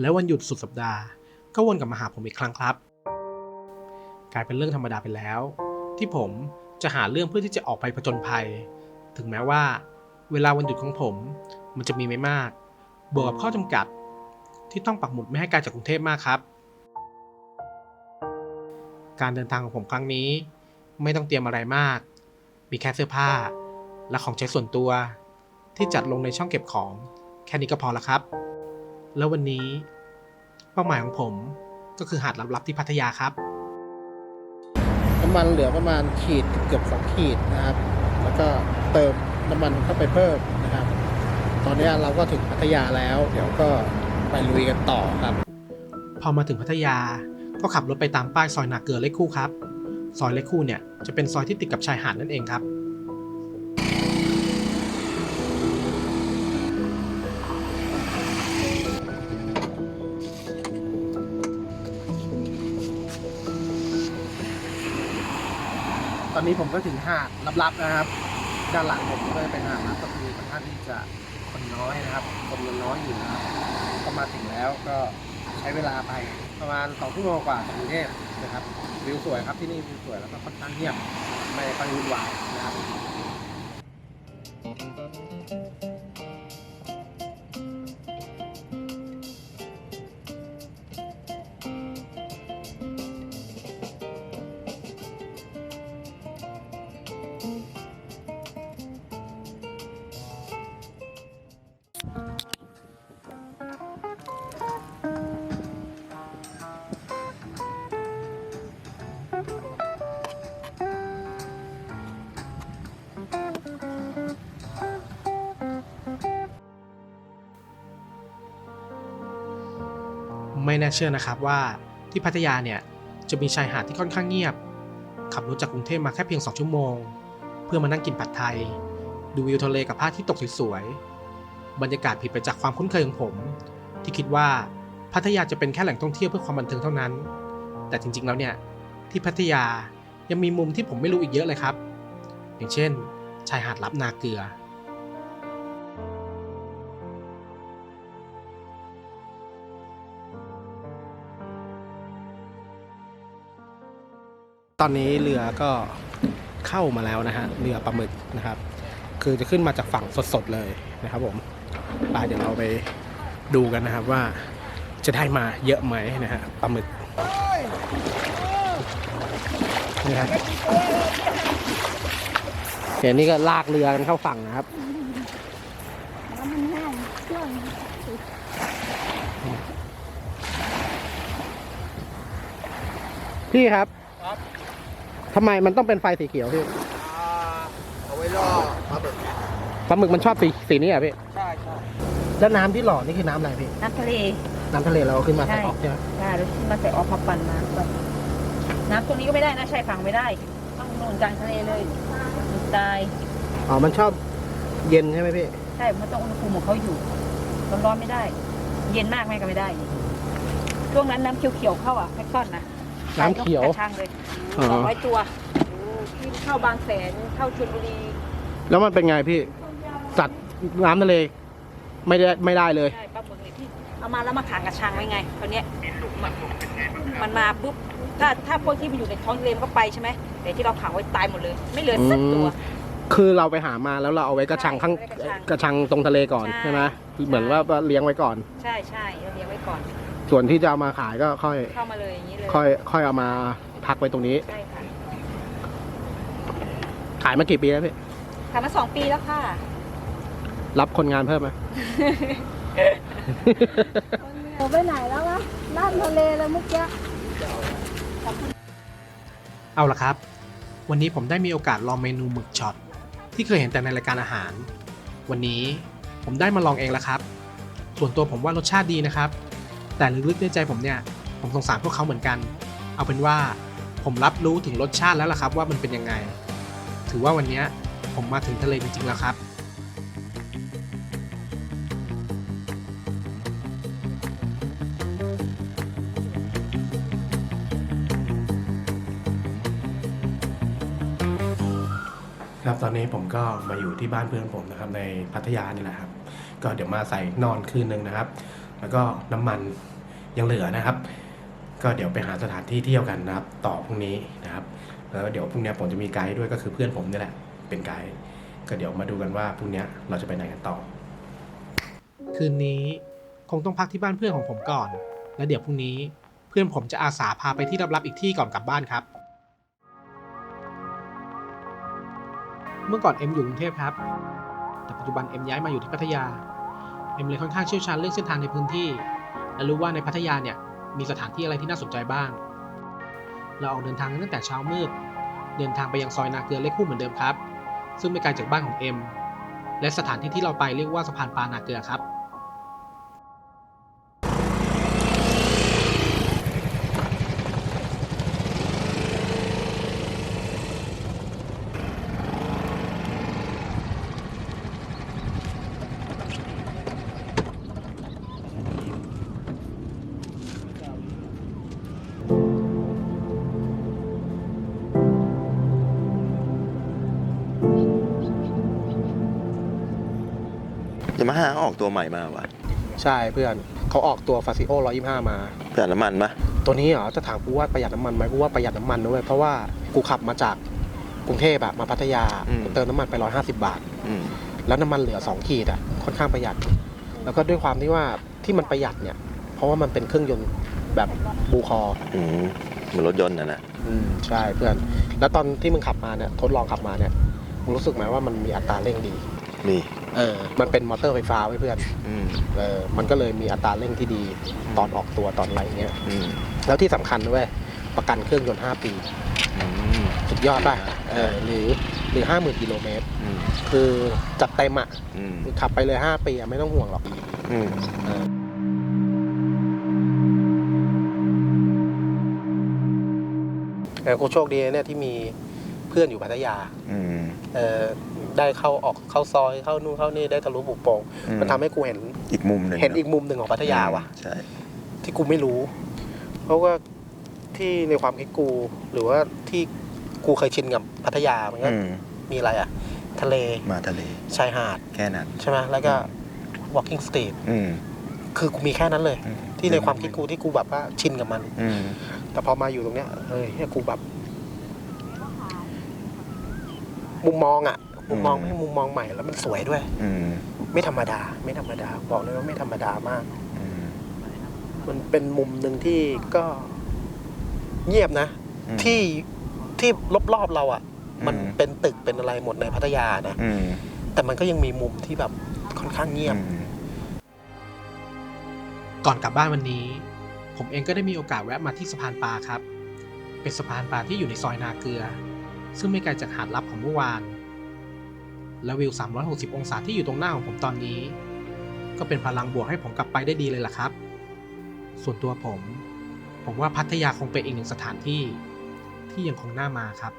แล้ววันหยุดสุดสัปดาห์ ก็วนกลับมาหาผมอีกครั้งครับ กลายเป็นเรื่องธรรมดาไปแล้ว ที่ผมจะหาเรื่องเพื่อที่จะออกไปผจญภัย ถึงแม้ว่า เวลาวันหยุดของผม มันจะมีไม่มาก บวกกับข้อจำกัด ที่ต้องปักหมุดไม่ให้ไกลจากกรุงเทพมากครับ การเดินทางของผมครั้งนี้ ไม่ต้องเตรียมอะไรมาก มีแค่เสื้อผ้า และของใช้ส่วนตัว ที่จัดลงในช่องเก็บของ แค่นี้ก็พอละครับ แล้ววันนี้เป้าหมายของผมก็คือหาดลับๆที่พัทยาครับน้ำมันเหลือประมาณขีดเกือบสองขีดนะครับ แล้วก็เติมน้ำมันเข้าไปเพิ่มนะครับ ตอนนี้เราก็ถึงพัทยาแล้ว เดี๋ยวก็ไปลุยกันต่อครับ พอมาถึงพัทยาก็ขับรถไปตามป้ายซอยนาเกลือเลขคู่ครับ ซอยเลขคู่เนี่ยจะเป็นซอยที่ติดกับชายหาดนั่นเองครับ ตอนนี้ผมก็ถึงหาดลับๆนะครับ ด้านหลังผมก็เป็นหาดลับก็คือค่อนข้างที่จะคนน้อยนะครับ คนยังน้อยอยู่นะครับก็มาถึงแล้วก็ใช้เวลาไปประมาณสองชั่วโมงกว่าจากกรุงเทพนะครับวิวสวยครับที่นี่วิวสวยแล้วก็ค่อนข้างเงียบไม่ค่อยวุ่นวายนะครับ ไม่น่าเชื่อนะครับว่าที่พัทยาเนี่ยจะมีชายหาดที่ค่อนข้างเงียบ ขับรถจากกรุงเทพมาแค่เพียง 2 ชั่วโมง เพื่อมานั่งกินผัดไทย ดูวิวทะเลกับพระอาที่ตกสวยๆบรรยากาศผิดไปจากความคุ้นเคยของผม ที่คิดว่าพัทยาจะเป็นแค่แหล่งท่องเที่ยวเพื่อความบันเทิงเท่านั้น แต่จริงๆแล้วเนี่ยที่พัทยายังมีมุมที่ผมไม่รู้อีกเยอะเลยครับ อย่างเช่น ชายหาดลับนาเกลือ ตอนนี้เรือก็เข้ามาแล้วนะฮะเรือปลาหมึกนะครับ คือจะขึ้นมาจากฝั่งสดๆเลยนะครับผมไปเดี๋ยวเราไปดูกันนะครับว่าจะได้มาเยอะไหมนะฮะปลาหมึกนี่ครับเดี๋ยวนี้ก็ลากเรือกันเข้าฝั่งนะครับพี่ครับ ทำไมมันต้องเป็นไฟสีเขียวพี่เอาไว้ล่อปลาบึกปลาหมึกมันชอบสีสีนี้อะพี่ใช่ใช่แล้วน้ำที่หล่อนี่คือน้ำอะไรพี่น้ำทะเล น้ำทะเลเราเอาขึ้นมาใช่ใส่ออกใช่ไหมใช่แล้วมาใส่ออกมาปั่นมาแบบน้ำตรงนี้ก็ไม่ได้นะชายฝั่งไม่ได้ ต้องโน่นกลางทะเลเลยมันตายอ๋อมันชอบเย็นใช่ไหมพี่ใช่มันต้องอุณหภูมิของเขาอยู่ร้อนๆไม่ได้ เย็นมากแม่ก็ไม่ได้ ช่วงนั้นน้ำเขียวๆเข้าอะแพ็กตอนนะ น้ำเขียว กระชังเลยอ๋อ สองร้อยตัวที่เข้าบางแสนเข้าชลบุรีแล้วมันเป็นไงพี่ สัตว์น้ำทะเลไม่ได้ไม่ได้เลยใช่ปลาหมึกเนี่ยที่เอามาแล้วมาขังกระชังไว้ไงคราวเนี้ยมันมันมาปุ๊บถ้าถ้าพวกที่มันอยู่ในท้องทะเลมันก็ไปใช่ไหมแต่ที่เราขังไว้ตายหมดเลย ไม่เหลือสักตัว คือเราไปหามาแล้วเราเอาไว้กระชังข้างใช่ไว้กระชัง กระชังตรงทะเลก่อนใช่ใช่ไหมเหมือนว่าเลี้ยงไว้ก่อน ใช่ใช่เราเลี้ยงไว้ก่อน ส่วนที่จะเอามาขายก็ค่อย เข้ามาเลยอย่างนี้เลยค่อย ค่อยเอามาพักไว้ตรงนี้ ใช่ค่ะขายมากี่ปีแล้วพี่ขายมาสองปีแล้วค่ะ รับคนงานเพิ่มไหม เราไปไหนแล้ววะน่านทะเลแล้วเมื่อกี้ เอาละครับ วันนี้ผมได้มีโอกาสลองเมนูหมึกช็อตที่เคยเห็นแต่ในรายการอาหาร วันนี้ผมได้มาลองเองแล้วครับ ส่วนตัวผมว่ารสชาติดีนะครับ แต่ลึกๆในใจผมเนี่ย ผมสงสารพวกเขาเหมือนกัน เอาเป็นว่าผมรับรู้ถึงรสชาติแล้วล่ะครับ ว่ามันเป็นยังไง ถือว่าวันนี้ผมมาถึงทะเลจริงๆแล้วครับครับตอนนี้ผมก็มาอยู่ที่บ้านเพื่อนผมนะครับในพัทยานี่แหละครับ ก็เดี๋ยวมาใส่นอนคืนนึงนะครับ แล้วก็น้ำมัน ยังเหลือนะครับ ก็เดี๋ยวไปหาสถานที่เที่ยวกันนะครับ ต่อพรุ่งนี้นะครับ แล้วเดี๋ยวพรุ่งนี้ผมจะมีไกด์ด้วยก็คือเพื่อนผมนี่แหละ เป็นไกด์ก็เดี๋ยวมาดูกันว่าพรุ่งนี้เราจะไปไหนกันต่อ คืนนี้คงต้องพักที่บ้านเพื่อนของผมก่อน แล้วเดี๋ยวพรุ่งนี้เพื่อนผมจะอาสาพาไปที่ลับๆอีกที่ก่อนกลับบ้านครับ เมื่อก่อนเอ็มอยู่กรุงเทพครับ แต่ปัจจุบันเอ็มย้ายมาอยู่ที่พัทยา เอ็มเลยค่อนข้างเชี่ยวชาญเรื่องเส้นทางในพื้นที่ และรู้ว่าในพัทยาเนี่ยมีสถานที่อะไรที่น่าสนใจบ้าง เราออกเดินทางตั้งแต่เช้ามืด เดินทางไปยังซอยนาเกลือเลขคู่เหมือนเดิมครับ ซึ่งไม่ไกลจากบ้านของเอ็ม และสถานที่ที่เราไปเรียกว่าสะพานปลานาเกลือครับ ยามาฮ่าออกตัวใหม่มาว่ะใช่เพื่อนเขาออกตัวฟาซิโอ125 มา ประหยัดน้ำมันปะตัวนี้เหรอจะถามกูว่าประหยัดน้ำมันไหมกูว่าประหยัดน้ำมันด้วยเพราะว่ากูขับมาจากกรุงเทพอะมาพัทยากูเติมน้ำมันไป 150 บาท อืม แล้วน้ำมันเหลือ 2 ขีดอะค่อนข้างประหยัด แล้วก็ด้วยความที่ว่าที่มันประหยัดเนี่ย เพราะว่ามันเป็นเครื่องยนต์แบบบูคออืมเหมือนรถยนต์นะนะอืมใช่เพื่อน แล้วตอนที่มึงขับมาเนี่ยทดลองขับมาเนี่ยมึงรู้สึกไหมว่ามันมีอัตราเร่งดีมี เออ มันเป็นมอเตอร์ไฟฟ้าไว้เพื่อนอืมเออมันก็เลยมีอัตราเร่งที่ดีตอนออกตัวตอนอะไรเงี้ย อืมแล้วที่สำคัญด้วยประกันเครื่องยนต์ 5 ปี อืม สุดยอดป่ะใช่เออหรือหรือห้าหมื่นกิโลเมตร อืมคือจัดเต็มอะอืมขับไปเลย 5 ปีอะไม่ต้องห่วงหรอก อืมเออเออกูโชคดีนะเนี่ยที่มีเพื่อนอยู่พัทยา อืม เออ ได้เข้าออกเข้าซอยเข้านู่นเข้านี่ได้ทะลุปุโป่งอืมันทำให้กูเห็นอีกมุมหนึ่งเห็นอะอีกมุมหนึ่งของพัทยาว่ะ ใช่ ที่กูไม่รู้ เพราะว่าที่ในความคิดกูหรือว่าที่กูเคยชินกับพัทยามันก็อืมมีอะไรอะ ทะเลมาทะเลชายหาดแค่นั้น ใช่ไหมแล้วก็ walking street อืมคือกูมีแค่นั้นเลย อืมที่ในความคิดกูที่กูแบบว่าชินกับมัน อืม แต่พอมาอยู่ตรงเนี้ยเฮ้ยเนี่ยกูแบบ มุมมองอะ มุมมองไม่มุมมองใหม่แล้วมันสวยด้วย อืมไม่ธรรมดา ไม่ธรรมดา บอกเลยว่าไม่ธรรมดามาก อืม มันเป็นมุมหนึ่งที่ก็เงียบนะ อืมที่ที่รอบๆเราอะ มันอืม เป็นตึกเป็นอะไรหมดในพัทยานะ อืมแต่มันก็ยังมีมุมที่แบบค่อนข้างเงียบ อืม ก่อนกลับบ้านวันนี้ ผมเองก็ได้มีโอกาสแวะมาที่สะพานปลาครับ เป็นสะพานปลาที่อยู่ในซอยนาเกลือ ซึ่งไม่ไกลจากหาดลับของเมื่อวาน และวิว 360 องศาที่อยู่ตรงหน้าของผมตอนนี้ ก็เป็นพลังบวกให้ผมกลับไปได้ดีเลยล่ะครับ ส่วนตัวผม ผมว่าพัทยาคงเป็นอีกหนึ่งสถานที่ที่ยังคงน่ามาครับ